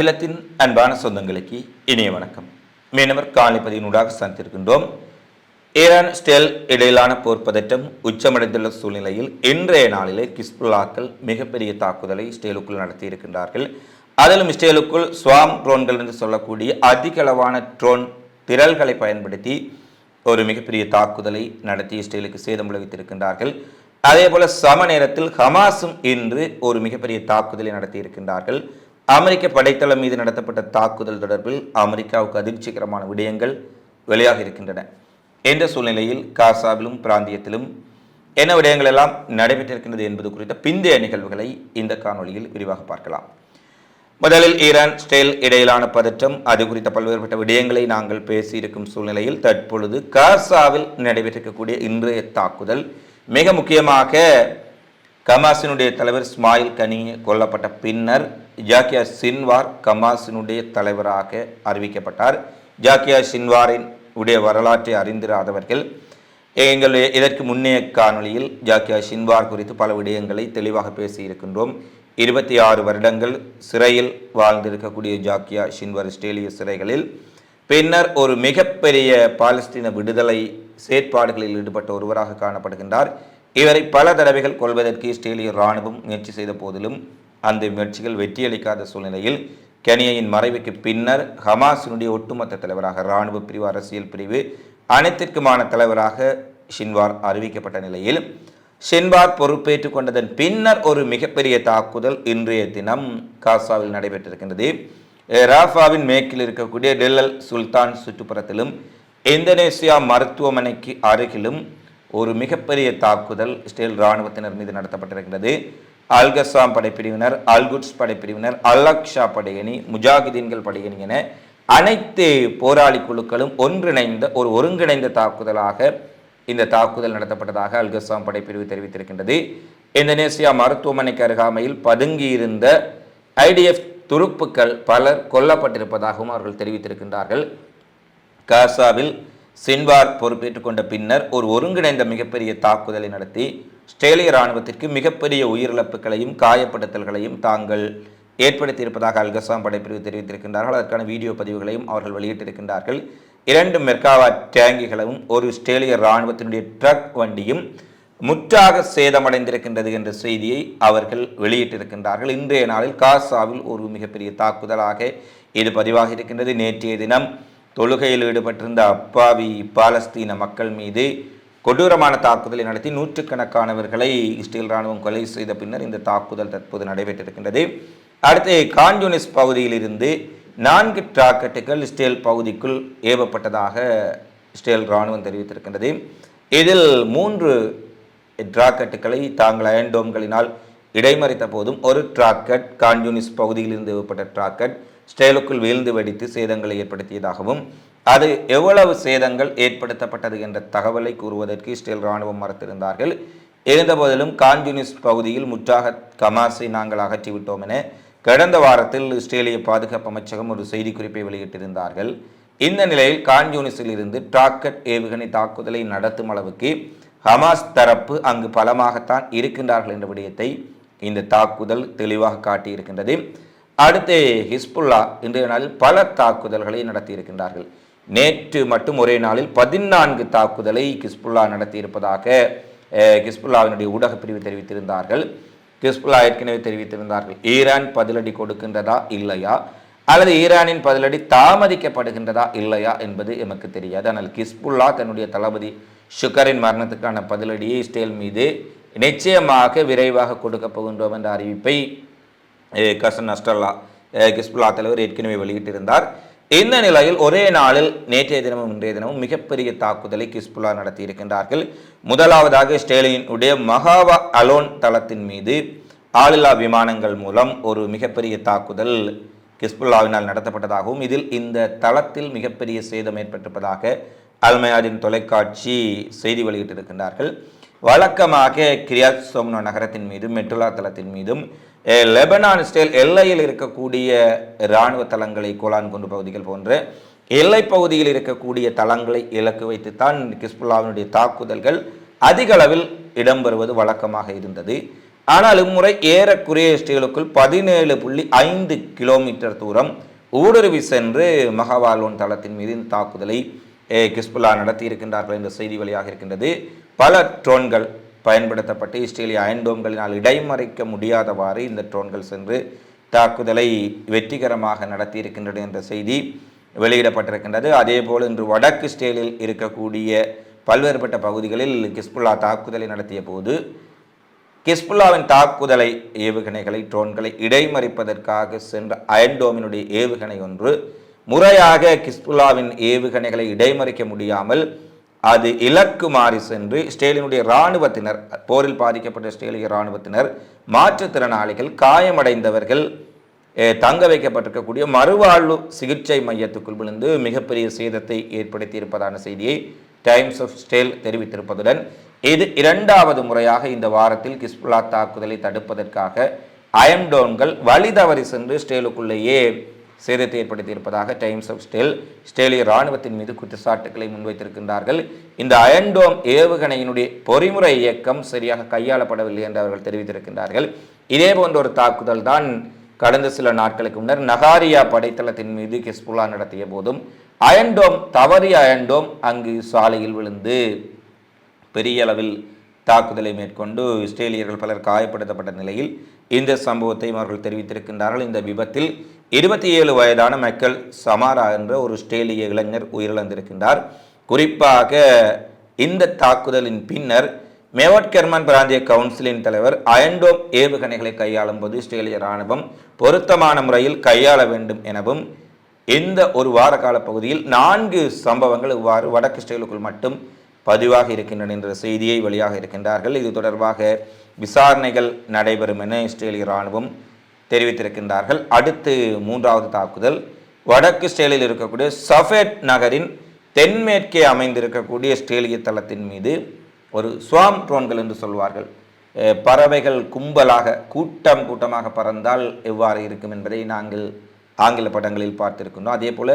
அகிலத்தின் அன்பான சொந்தங்களுக்கு இனிய வணக்கம். மீனவர் காணிப்பதியினூடாக சந்திருக்கின்றோம் ஈரான் ஸ்டெல் இடையிலான போர் பதற்றம் உச்சமடைந்துள்ள சூழ்நிலையில் இன்றைய நாளிலே கிஸ்புல்லாக்கள் மிகப்பெரிய தாக்குதலை ஸ்டேலுக்குள் நடத்தியிருக்கின்றார்கள். அதிலும் ஸ்டேலுக்குள் ஸ்வாம் ட்ரோன்கள் என்று சொல்லக்கூடிய அதிக அளவான ட்ரோன் திரள்களை பயன்படுத்தி ஒரு மிகப்பெரிய தாக்குதலை நடத்தி இஸ்ரேலுக்கு சேதம் விளைவித்திருக்கின்றார்கள். அதே போல சம நேரத்தில் ஹமாஸும் இன்று ஒரு மிகப்பெரிய தாக்குதலை நடத்தியிருக்கின்றார்கள். அமெரிக்க படைத்தளம் மீது நடத்தப்பட்ட தாக்குதல் தொடர்பில் அமெரிக்காவுக்கு அதிர்ச்சிகரமான விடயங்கள் வெளியாக இருக்கின்றன. என்ற சூழ்நிலையில் காசாவிலும் பிராந்தியத்திலும் என்ன விடயங்கள் எல்லாம் நடைபெற்றிருக்கின்றது என்பது குறித்த பிந்தைய நிகழ்வுகளை இந்த காணொளியில் விரிவாக பார்க்கலாம். முதலில் ஈரான் ஸ்டேல் இடையிலான பதற்றம் அது குறித்த பல்வேறுபட்ட விடயங்களை நாங்கள் பேசியிருக்கும் சூழ்நிலையில் தற்பொழுது காசாவில் நடைபெற்றிருக்கக்கூடிய இன்றைய தாக்குதல் மிக முக்கியமாக கமாசினுடைய தலைவர் ஸ்மாயில் கனி கொல்லப்பட்ட பின்னர் ஜாக்கியா சின்வார் கமாஸினுடைய தலைவராக அறிவிக்கப்பட்டார். ஜாக்கியா சின்வாரின் உடைய வரலாற்றை அறிந்திராதவர்கள் எங்கள் இதற்கு முன்னைய காணொளியில் ஜாக்கியா ஷின்வார் குறித்து பல விடயங்களை தெளிவாக பேசியிருக்கின்றோம். இருபத்தி ஆறு வருடங்கள் சிறையில் வாழ்ந்திருக்கக்கூடிய ஜாக்கியா ஷின்வார் இஸ்ரேலிய சிறைகளில் பின்னர் ஒரு மிகப்பெரிய பாலஸ்தீன விடுதலை செயற்பாடுகளில் ஈடுபட்ட ஒருவராக காணப்படுகின்றார். இவரை பல தடவைகள் கொள்வதற்கு இஸ்ரேலிய இராணுவம் முயற்சி செய்த போதிலும் அந்த முயற்சிகள் வெற்றியளிக்காத சூழ்நிலையில் கெனியின் மறைவுக்கு பின்னர் ஹமாஸினுடைய ஒட்டுமொத்த தலைவராக இராணுவ பிரிவு அரசியல் பிரிவு அனைத்திற்குமான தலைவராக ஷின்வார் அறிவிக்கப்பட்ட நிலையில் ஷின்வார் பொறுப்பேற்றுக் கொண்டதன் பின்னர் ஒரு மிகப்பெரிய தாக்குதல் இன்றைய தினம் காசாவில் நடைபெற்றிருக்கின்றது. ராஃபாவின் மேற்கில் இருக்கக்கூடிய டெல்லல் சுல்தான் சுற்றுப்புறத்திலும் இந்தோனேசியா மருத்துவமனைக்கு அருகிலும் ஒரு மிகப்பெரிய தாக்குதல் இஸ்ரேல் இராணுவத்தினர் மீது நடத்தப்பட்டிருக்கிறது அல்கசாம் படைப்பிரிவினர் அல்குட்ஸ் படைப்பிரிவினர் அல்லக்ஷா படையணி முஜாஹிதீன்கள் படையணி என அனைத்து போராளி குழுக்களும் ஒன்றிணைந்த ஒரு ஒருங்கிணைந்த தாக்குதலாக இந்த தாக்குதல் நடத்தப்பட்டதாக அல்கசாம் படைப்பிரிவு தெரிவித்திருக்கின்றது. இந்தோனேசியா மருத்துவமனைக்கு அருகாமையில் பதுங்கியிருந்த ஐடிஎஃப் துருப்புக்கள் பலர் கொல்லப்பட்டிருப்பதாகவும் அவர்கள் தெரிவித்திருக்கின்றார்கள். காசாவில் சின்வார் பொறுப்பேற்றுக் கொண்ட பின்னர் ஒரு ஒருங்கிணைந்த மிகப்பெரிய தாக்குதலை நடத்தி ஸ்ட்ரேலிய இராணுவத்திற்கு மிகப்பெரிய உயிரிழப்புகளையும் காயப்படுத்தல்களையும் தாங்கள் ஏற்படுத்தியிருப்பதாக அல்கசாம் படைப்பிரிவு தெரிவித்திருக்கின்றார்கள். அதற்கான வீடியோ பதிவுகளையும் அவர்கள் வெளியிட்டிருக்கின்றார்கள். இரண்டு மெர்காவா டேங்கிகளும் ஒரு ஸ்ட்ரேலிய இராணுவத்தினுடைய ட்ரக் வண்டியும் முற்றாக சேதமடைந்திருக்கின்றது என்ற செய்தியை அவர்கள் வெளியிட்டிருக்கின்றார்கள். இன்றைய நாளில் காசாவில் ஒரு மிகப்பெரிய தாக்குதலாக இது பதிவாகி இருக்கின்றது. நேற்றைய தினம் தொழுகையில் ஈடுபட்டிருந்த அப்பாவி பாலஸ்தீன மக்கள் மீது கொடூரமான தாக்குதலை நடத்தி நூற்றுக்கணக்கானவர்களை இஸ்ரேல் ராணுவம் கொலை செய்த பின்னர் இந்த தாக்குதல் தற்போது நடைபெற்றிருக்கின்றது. அடுத்து கான்யூனிஸ் பகுதியிலிருந்து நான்கு டிராக்கெட்டுகள் இஸ்ரேல் பகுதிக்குள் ஏவப்பட்டதாக இஸ்ரேல் ராணுவம் தெரிவித்திருக்கின்றது. இதில் மூன்று டிராக்கெட்டுகளை தாங்கள் அயன்டோம்களினால் இடைமறித்த போதும் ஒரு டிராக்கெட் கான்யூனிஸ் பகுதியிலிருந்து ஏவப்பட்ட டிராக்கெட் ஸ்டேலுக்குள் வீழ்ந்து வெடித்து சேதங்களை ஏற்படுத்தியதாகவும் அது எவ்வளவு சேதங்கள் ஏற்படுத்தப்பட்டது என்ற தகவலை கூறுவதற்கு இஸ்ரேல் இராணுவம் மறுத்திருந்தார்கள். இருந்தபோதிலும் காஞ்சுனிஸ் பகுதியில் முற்றாக கமாஸை நாங்கள் அகற்றிவிட்டோம் என கடந்த வாரத்தில் இஸ்ரேலிய பாதுகாப்பு அமைச்சகம் ஒரு செய்திக்குறிப்பை வெளியிட்டிருந்தார்கள். இந்த நிலையில் கான்யூனிஸில் இருந்து டிராக்கெட் ஏவுகணை தாக்குதலை நடத்தும் அளவுக்கு ஹமாஸ் தரப்பு அங்கு பலமாகத்தான் இருக்கின்றார்கள் என்ற விடயத்தை இந்த தாக்குதல் தெளிவாக காட்டியிருக்கின்றது. அடுத்து ஹிஸ்புல்லா இன்றைய நாளில் பல தாக்குதல்களை நடத்தியிருக்கின்றார்கள். நேற்று மட்டும் ஒரே நாளில் பதினான்கு தாக்குதலை கிஸ்புல்லா நடத்தியிருப்பதாக கிஸ்புல்லாவினுடைய ஊடகப்பிரிவு பிரிவு தெரிவித்திருந்தார்கள். கிஸ்புல்லா ஏற்கனவே தெரிவித்திருந்தார்கள். ஈரான் பதிலடி கொடுக்கின்றதா இல்லையா? அல்லது ஈரானின் பதிலடி தாமதிக்கப்படுகின்றதா இல்லையா என்பது எமக்கு தெரியாது. ஆனால் கிஸ்புல்லா தன்னுடைய தளபதி ஷுகரின் மரணத்துக்கான பதிலடியை இஸ்ரேல் மீது நிச்சயமாக விரைவாக கொடுக்கப் போகின்றோம் என்ற அறிவிப்பை கசன் அஸ்டல்லா கிஸ்புல்லா தலைவர் ஏற்கனவே வெளியிட்டிருந்தார். இந்த நிலையில் ஒரே நாளில் நேற்றைய தினமும் இன்றைய தினமும் மிகப்பெரிய தாக்குதலை கிஸ்புல்லா நடத்தியிருக்கின்றார்கள் முதலாவதாக ஸ்டேலினுடைய மகாவா அலோன் தளத்தின் மீது ஆளில்லா விமானங்கள் மூலம் ஒரு மிகப்பெரிய தாக்குதல் கிஸ்புல்லாவினால் நடத்தப்பட்டதாகவும் இதில் இந்த தளத்தில் மிகப்பெரிய சேதம் ஏற்பட்டிருப்பதாக அல்மயாதின் தொலைக்காட்சி செய்தி வெளியிட்டிருக்கின்றார்கள். வழக்கமாக கிரியாத் சோம்னோ நகரத்தின் மீதும் மெட்ரோலா தளத்தின் மீதும் லெபனான் ஸ்டேல் எல்லையில் இருக்கக்கூடிய இராணுவ தளங்களை கோலான் குண்டு பகுதிகள் போன்ற எல்லை பகுதியில் இருக்கக்கூடிய தளங்களை இலக்கு வைத்துத்தான் கிஸ்புல்லாவினுடைய தாக்குதல்கள் அதிக அளவில் இடம்பெறுவது வழக்கமாக இருந்தது. ஆனால் இம்முறை ஏறக்குறைய இஸ்ரேலுக்குள் பதினேழு புள்ளி ஐந்து கிலோமீட்டர் தூரம் ஊடுருவி சென்று மகவாலோன் தளத்தின் மீது தாக்குதலை கிஸ்புல்லா நடத்தி இருக்கின்றார்கள் என்ற செய்தி வழியாக இருக்கின்றது பல ட்ரோன்கள் பயன்படுத்தப்பட்டு இஸ்ரேலிய அயன்டோம்களினால் இடைமறைக்க முடியாதவாறு இந்த ட்ரோன்கள் சென்று தாக்குதலை வெற்றிகரமாக நடத்தியிருக்கின்றன என்ற செய்தி வெளியிடப்பட்டிருக்கின்றது. அதேபோல் இன்று வடக்கு இஸ்ரேலில் இருக்கக்கூடிய பல்வேறுபட்ட பகுதிகளில் கிஸ்புல்லா தாக்குதலை நடத்திய போது கிஸ்புல்லாவின் தாக்குதலை ஏவுகணைகளை ட்ரோன்களை இடைமறிப்பதற்காக சென்ற அயன்டோமினுடைய ஏவுகணை ஒன்று. முறையாக கிஸ்புல்லாவின் ஏவுகணைகளை இடைமறிக்க முடியாமல் அது இலக்கு மாறி சென்று இஸ்ரேலினுடைய இராணுவத்தினர் போரில் பாதிக்கப்பட்ட இஸ்ரேலிய இராணுவத்தினர் மாற்றுத்திறனாளிகள் காயமடைந்தவர்கள் தங்க வைக்கப்பட்டிருக்கக்கூடிய மறுவாழ்வு சிகிச்சை மையத்துக்குள் விழுந்து மிகப்பெரிய சேதத்தை ஏற்படுத்தி இருப்பதான செய்தியை டைம்ஸ் ஆஃப் ஸ்டேல் தெரிவித்திருப்பதுடன் இது இரண்டாவது முறையாக இந்த வாரத்தில் கிஸ்புல்லா தாக்குதலை தடுப்பதற்காக அயன்டோன்கள் வழி தவறி சென்று ஸ்டேலுக்குள்ளேயே சேதத்தை ஏற்படுத்தி இருப்பதாக டைம்ஸ் ஆஃப் ஸ்டேல் ஸ்டேலிய இராணுவத்தின் மீது குற்றச்சாட்டுகளை முன்வைத்திருக்கின்றார்கள். இந்த அயன்டோம் ஏவுகணையினுடைய பொறிமுறை இயக்கம் சரியாக கையாளப்படவில்லை என்று அவர்கள் தெரிவித்திருக்கின்றார்கள். இதே போன்ற ஒரு தாக்குதல் தான் கடந்த சில நாட்களுக்கு முன்னர் நகாரியா படைத்தளத்தின் மீது கிஸ்புல்லா நடத்திய போதும் அயன்டோம் தவறிய அயன்டோம் அங்கு சாலையில் விழுந்து பெரிய அளவில் தாக்குதலை மேற்கொண்டு இஸ்ரேலியர்கள் பலர் காயப்படுத்தப்பட்ட நிலையில் இந்த சம்பவத்தை அவர்கள் தெரிவித்திருக்கின்றார்கள். இந்த விபத்தில் இருபத்தி ஏழு வயதான மைக்கேல் சமாரா என்ற ஒரு இஸ்ரேலிய இளைஞர் உயிரிழந்திருக்கின்றார். குறிப்பாக இந்த தாக்குதலின் பின்னர் மேவட் கெர்மன் பிராந்திய கவுன்சிலின் தலைவர் அயன்டோம் ஏவுகணைகளை கையாளும் போது இஸ்ரேலிய இராணுவம் பொருத்தமான முறையில் கையாள வேண்டும் எனவும் இந்த ஒரு வார கால பகுதியில் நான்கு சம்பவங்கள் இவ்வாறு வடக்கு இஸ்ரேலுக்குள் மட்டும் பதிவாக இருக்கின்றன என்ற செய்தியை வெளியாக இருக்கின்றார்கள். இது தொடர்பாக விசாரணைகள் நடைபெறும் என இஸ்ரேலிய இராணுவம் தெரிவித்திருக்கின்றார்கள். அடுத்து மூன்றாவது தாக்குதல். வடக்கு இஸ்ரேலில் இருக்கக்கூடிய சஃபேட் நகரின் தென்மேற்கே அமைந்திருக்கக்கூடிய இஸ்ரேலிய தளத்தின் மீது ஒரு ஸ்வாம் ட்ரோன்கள் என்று சொல்வார்கள். பறவைகள் கும்பலாக கூட்டம் கூட்டமாக பறந்தால் எவ்வாறு இருக்கும் என்பதை நாங்கள் ஆங்கில படங்களில் பார்த்திருக்கின்றோம். அதே போல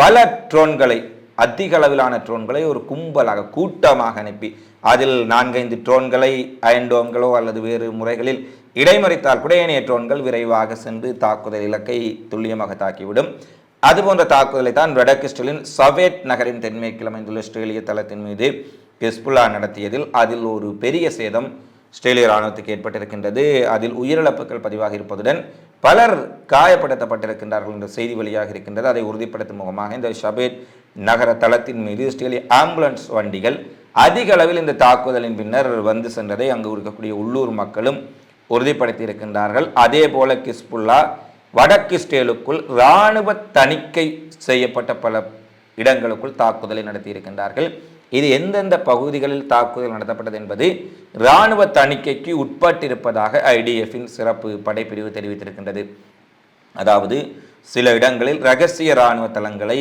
பல ட்ரோன்களை அதிக அளவிலான ட்ரோன்களை ஒரு கும்பலாக கூட்டமாக அனுப்பி அதில் நான்கைந்து ட்ரோன்களை அயன்டோம்களோ அல்லது வேறு முறைகளில் இடைமறித்தால் கூட ஏனைய ட்ரோன்கள் விரைவாக சென்று தாக்குதல் இலக்கை துல்லியமாக தாக்கிவிடும். அதுபோன்ற தாக்குதலை தான் வடகிஸ்டலின் சவேட் நகரின் தென்மேற்கில் அமைந்துள்ள ஸ்ட்ரேலிய தளத்தின் மீது ஹெஸ்புல்லா நடத்தியதில் அதில் ஒரு பெரிய சேதம் ஸ்ட்ரேலிய இராணுவத்துக்கு ஏற்பட்டிருக்கின்றது. அதில் உயிரிழப்புகள் பதிவாக இருப்பதுடன் பலர் காயப்படுத்தப்பட்டிருக்கின்றார்கள் என்ற செய்தி வெளியாக இருக்கின்றது. அதை உறுதிப்படுத்தும் முகமாக இந்த ஷபேட் நகர தளத்தின் மீது இஸ்ரேலிய ஆம்புலன்ஸ் வண்டிகள் அதிக அளவில் இந்த தாக்குதலின் பின்னர் வந்து சென்றதை அங்கு இருக்கக்கூடிய உள்ளூர் மக்களும் உறுதிப்படுத்தியிருக்கின்றார்கள். அதே போல கிஸ்புல்லா வடக்கு இஸ்ரேலுக்குள் இராணுவ தணிக்கை செய்யப்பட்ட பல இடங்களுக்குள் தாக்குதலை நடத்தியிருக்கின்றார்கள். இது எந்தெந்த பகுதிகளில் தாக்குதல் நடத்தப்பட்டது என்பது இராணுவ தணிக்கைக்கு உட்பட்டிருப்பதாக ஐடிஎஃப்பின் சிறப்பு படைப்பிரிவு தெரிவித்திருக்கின்றது. அதாவது சில இடங்களில் ரகசிய இராணுவ தளங்களை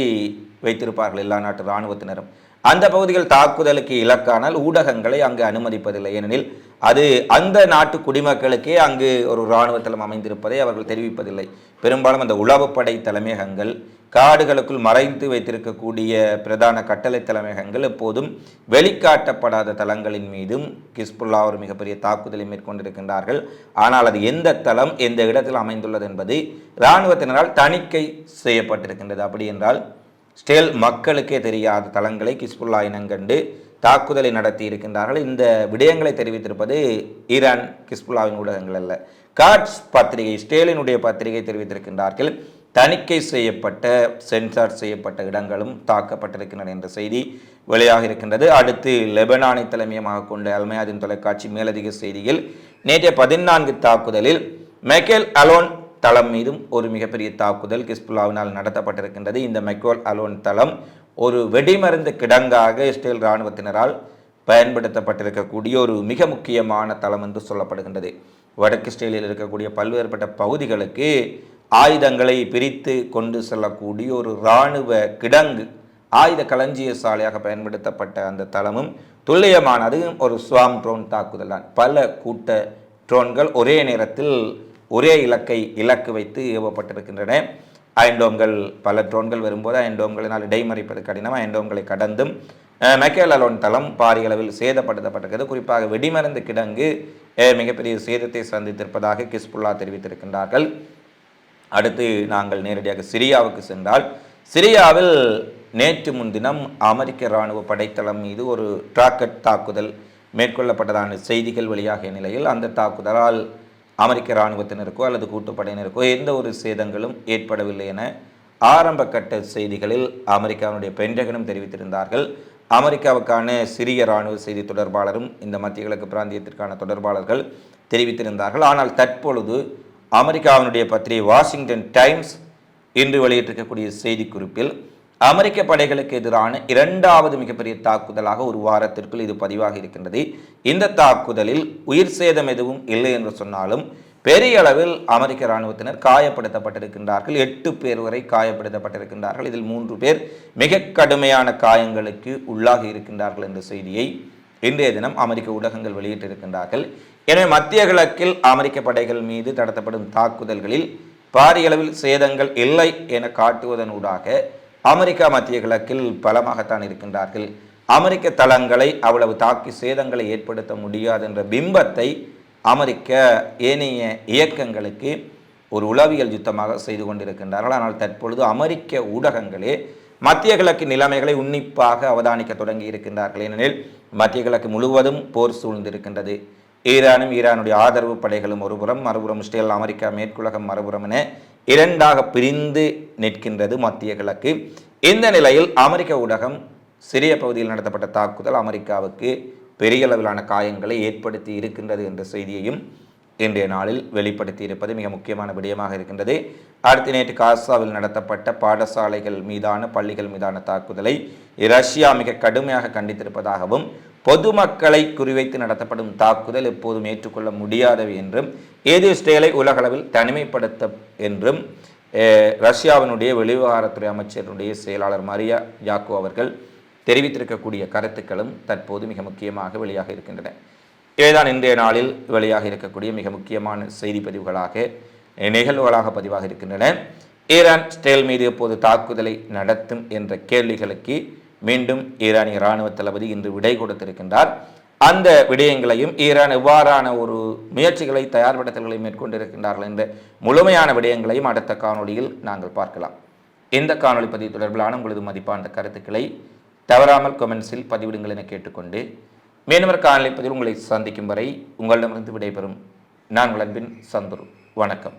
வைத்திருப்பார்கள் எல்லா நாட்டு இராணுவத்தினரும். அந்த பகுதிகள் தாக்குதலுக்கு இலக்கானால் ஊடகங்களை அங்கு அனுமதிப்பதில்லை. ஏனெனில் அது அந்த நாட்டு குடிமக்களுக்கே அங்கு ஒரு இராணுவ தளம் அமைந்திருப்பதை அவர்கள் தெரிவிப்பதில்லை. பெரும்பாலும் அந்த உளவுப்படை தலைமையகங்கள் காடுகளுக்குள் மறைந்து வைத்திருக்கக்கூடிய பிரதான கட்டளை தலைமையகங்கள் எப்போதும் வெளிக்காட்டப்படாத தளங்களின் மீதும் கிஸ்புல்லா ஒரு மிகப்பெரிய தாக்குதலை மேற்கொண்டிருக்கின்றார்கள். ஆனால் அது எந்த தளம் எந்த இடத்தில் அமைந்துள்ளது என்பது இராணுவத்தினரால் தணிக்கை செய்யப்பட்டிருக்கின்றது. அப்படி என்றால் ஸ்டேல் மக்களுக்கே தெரியாத தளங்களை கிஸ்புல்லா இனங்கண்டு தாக்குதலை நடத்தி இருக்கின்றார்கள். இந்த விடயங்களை தெரிவித்திருப்பது ஈரான் கிஸ்புல்லாவின் ஊடகங்கள் அல்ல. காட்ஸ் பத்திரிகை ஸ்டேலினுடைய பத்திரிகை தெரிவித்திருக்கின்றார்கள். தணிக்கை செய்யப்பட்ட சென்சார் செய்யப்பட்ட இடங்களும் தாக்கப்பட்டிருக்கின்றன என்ற செய்தி வெளியாக இருக்கின்றது. அடுத்து லெபனானை தலைமையமாக கொண்ட அல்மயாதின் தொலைக்காட்சி மேலதிக செய்தியில் நேற்றைய பதினான்கு தாக்குதலில் மெக்கேல் அலோன் தளம் மீதும் ஒரு மிகப்பெரிய தாக்குதல் கிஸ்புல்லாவினால் நடத்தப்பட்டிருக்கின்றது. இந்த மெக்கோல் அலோன் தளம் ஒரு வெடிமருந்து கிடங்காக இஸ்ரேல் இராணுவத்தினரால் பயன்படுத்தப்பட்டிருக்கக்கூடிய ஒரு மிக முக்கியமான தளம் என்று சொல்லப்படுகின்றது. வடக்கு இஸ்ரேலில் இருக்கக்கூடிய பல்வேறுபட்ட பகுதிகளுக்கு ஆயுதங்களை பிரித்து கொண்டு செல்லக்கூடிய ஒரு இராணுவ கிடங்கு ஆயுத களஞ்சிய சாலையாக பயன்படுத்தப்பட்ட அந்த தளமும் துல்லியமானது ஒரு ஸ்வாம் ட்ரோன் தாக்குதல் தான் பல கூட்ட ட்ரோன்கள் ஒரே நேரத்தில் ஒரே இலக்கை இலக்கு வைத்து ஏவப்பட்டிருக்கின்றன. அயன்டோம்கள் பல ட்ரோன்கள் வரும்போது அயன்டோம்களினால் இடைமறிப்பது கடினம். அயன்டோம்களை கடந்தும் அஹ், அலோன் தளம் பாரிய அளவில் சேதப்படுத்தப்பட்டிருக்கிறது. குறிப்பாக வெடிமருந்து கிடங்கு மிகப்பெரிய சேதத்தை சந்தித்திருப்பதாக கிஸ்புல்லா தெரிவித்திருக்கின்றார்கள். அடுத்து நாங்கள் நேரடியாக சிரியாவுக்கு சென்றால் சிரியாவில் நேற்று முன்தினம் அமெரிக்க இராணுவ படைத்தளம் மீது ஒரு டிராக்கெட் தாக்குதல் மேற்கொள்ளப்பட்டதான செய்திகள் வெளியாகிய நிலையில் அந்த தாக்குதலால் அமெரிக்க இராணுவத்தினருக்கோ அல்லது கூட்டுப்படையினருக்கோ எந்த ஒரு சேதங்களும் ஏற்படவில்லை என ஆரம்ப கட்ட செய்திகளில் அமெரிக்காவினுடைய பென்டகனும் தெரிவித்திருந்தார்கள். அமெரிக்காவுக்கான சிறிய இராணுவ செய்தி தொடர்பாளரும் இந்த மத்திய கிழக்கு பிராந்தியத்திற்கான தொடர்பாளர்கள் தெரிவித்திருந்தார்கள். ஆனால் தற்பொழுது அமெரிக்காவினுடைய பத்திரிகை வாஷிங்டன் டைம்ஸ் இன்று வெளியிட்டிருக்கக்கூடிய செய்திக்குறிப்பில் அமெரிக்க படைகளுக்கு எதிரான இரண்டாவது மிகப்பெரிய தாக்குதலாக ஒரு வாரத்திற்குள் இது பதிவாக இருக்கின்றது. இந்த தாக்குதலில் உயிர் சேதம் எதுவும் இல்லை என்று சொன்னாலும் பெரிய அளவில் அமெரிக்க இராணுவத்தினர் காயப்படுத்தப்பட்டிருக்கின்றார்கள். எட்டு பேர் வரை காயப்படுத்தப்பட்டிருக்கின்றார்கள். இதில் மூன்று பேர் மிக கடுமையான காயங்களுக்கு உள்ளாகி இருக்கின்றார்கள் என்ற செய்தியை இன்றைய தினம் அமெரிக்க ஊடகங்கள் வெளியிட்டிருக்கின்றார்கள். எனவே மத்திய கிழக்கில் அமெரிக்க படைகள் மீது நடத்தப்படும் தாக்குதல்களில் பாரிய அளவில் சேதங்கள் இல்லை என காட்டுவதனூடாக அமெரிக்கா மத்திய கிழக்கில் பலமாகத்தான் இருக்கின்றார்கள். அமெரிக்க தளங்களை அவ்வளவு தாக்கி சேதங்களை ஏற்படுத்த முடியாது என்ற பிம்பத்தை அமெரிக்க ஏனைய இயக்கங்களுக்கு ஒரு உளவியல் யுத்தமாக செய்து கொண்டிருக்கின்றார்கள். ஆனால் தற்பொழுது அமெரிக்க ஊடகங்களே மத்திய கிழக்கு நிலைமைகளை உன்னிப்பாக அவதானிக்க தொடங்கி இருக்கின்றார்கள். ஏனெனில் மத்திய கிழக்கு முழுவதும் போர் சூழ்ந்திருக்கின்றது. ஈரானும் ஈரானுடைய ஆதரவு படைகளும் ஒருபுறம் மறுபுறம் ஸ்டேல் அமெரிக்கா மேற்குலகம் மறுபுறம் என இரண்டாக பிரிந்து நிற்கின்றது மத்திய கிழக்கு. இந்த நிலையில் அமெரிக்க ஊடகம் சிறிய பகுதியில் நடத்தப்பட்ட தாக்குதல் அமெரிக்காவுக்கு பெரிய அளவிலான காயங்களை ஏற்படுத்தி இருக்கின்றது என்ற செய்தியையும் இன்றைய நாளில் வெளிப்படுத்தி இருப்பது மிக முக்கியமான விடயமாக இருக்கின்றது. அடுத்து நேற்று காசாவில் நடத்தப்பட்ட பாடசாலைகள் மீதான பள்ளிகள் மீதான தாக்குதலை ரஷ்யா மிக கடுமையாக கண்டித்திருப்பதாகவும் பொதுமக்களை குறிவைத்து நடத்தப்படும் தாக்குதல் எப்போதும் ஏற்றுக்கொள்ள முடியாதவை என்றும் ஏது இஸ்ரேலை உலகளவில் தனிமைப்படுத்த என்றும் ரஷ்யாவினுடைய வெளிவிவகாரத்துறை அமைச்சருடைய செயலாளர் மரியா யாக்கோ அவர்கள் தெரிவித்திருக்கக்கூடிய கருத்துக்களும் தற்போது மிக முக்கியமாக வெளியாக இருக்கின்றன. இவைதான் இன்றைய நாளில் வெளியாக இருக்கக்கூடிய மிக முக்கியமான செய்தி பதிவுகளாக நிகழ்வுகளாக பதிவாக இருக்கின்றன. ஈரான் ஸ்டேல் மீது எப்போது தாக்குதலை நடத்தும் என்ற கேள்விகளுக்கு மீண்டும் ஈரானிய இராணுவ தளபதி இன்று விடை கொடுத்திருக்கின்றார். அந்த விடயங்களையும் ஈரான் எவ்வாறான ஒரு முயற்சிகளை தயார்படுத்தல்களை மேற்கொண்டிருக்கின்றார்கள் என்ற முழுமையான விடயங்களையும் அடுத்த காணொளியில் நாங்கள் பார்க்கலாம். இந்த காணொளி பதிவு தொடர்பிலான உங்களது மதிப்பான கருத்துக்களை தவறாமல் கொமெண்ட்ஸில் பதிவிடுங்கள் என கேட்டுக்கொண்டு மேலும் காணொலி காணொளி பதிவில் உங்களை சந்திக்கும் வரை உங்களிடமிருந்து விடைபெறும் நான் உங்கள் அன்பின் சந்துரு. வணக்கம்.